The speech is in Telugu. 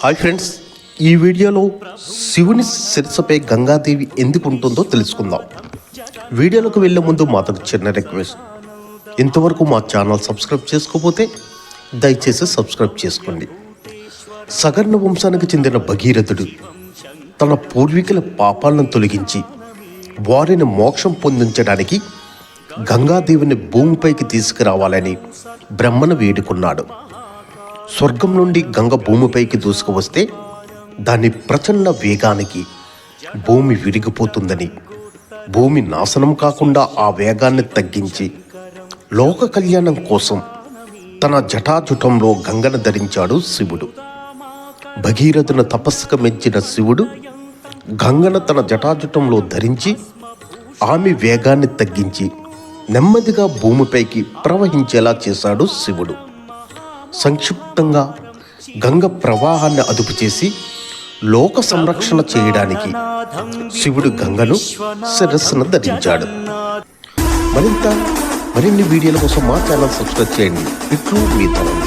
హాయ్ ఫ్రెండ్స్ ఈ వీడియోలో శివుని శిరసపై గంగాదేవి ఎందుకు ఉంటుందో తెలుసుకుందాం. వీడియోలోకి వెళ్ళే ముందు మాకు చిన్న రిక్వెస్ట్. ఇంతవరకు మా ఛానల్ సబ్స్క్రైబ్ చేసుకోకపోతే దయచేసి సబ్స్క్రైబ్ చేసుకోండి. సగర్ణ వంశానికి చెందిన భగీరథుడు తన పూర్వీకుల పాపాలను తొలగించి వారిని మోక్షం పొందించడానికి గంగాదేవిని భూమిపైకి తీసుకురావాలని బ్రహ్మను వేడుకున్నాడు. స్వర్గం నుండి గంగ భూమిపైకి దూసుకువస్తే దాని ప్రచండ వేగానికి భూమి విరిగిపోతుందని భూమి నాశనం కాకుండా ఆ వేగాన్ని తగ్గించి లోక కళ్యాణం కోసం తన జటాజుటంలో గంగను ధరించాడు శివుడు. భగీరథుని తపస్సుకు మెచ్చిన శివుడు గంగను తన జటాజుటంలో ధరించి ఆమె వేగాన్ని తగ్గించి నెమ్మదిగా భూమిపైకి ప్రవహించేలా చేశాడు శివుడు. సంక్షిప్తంగా గంగ ప్రవాహాన్ని అదుపు చేసి లోక సంరక్షణ చేయడానికి శివుడు గంగను శిరస్సును ధరించాడు. మరింత మరిన్ని వీడియోల కోసం మా ఛానల్ సబ్స్క్రైబ్ చేయండి. ఇట్లు మీ తరం.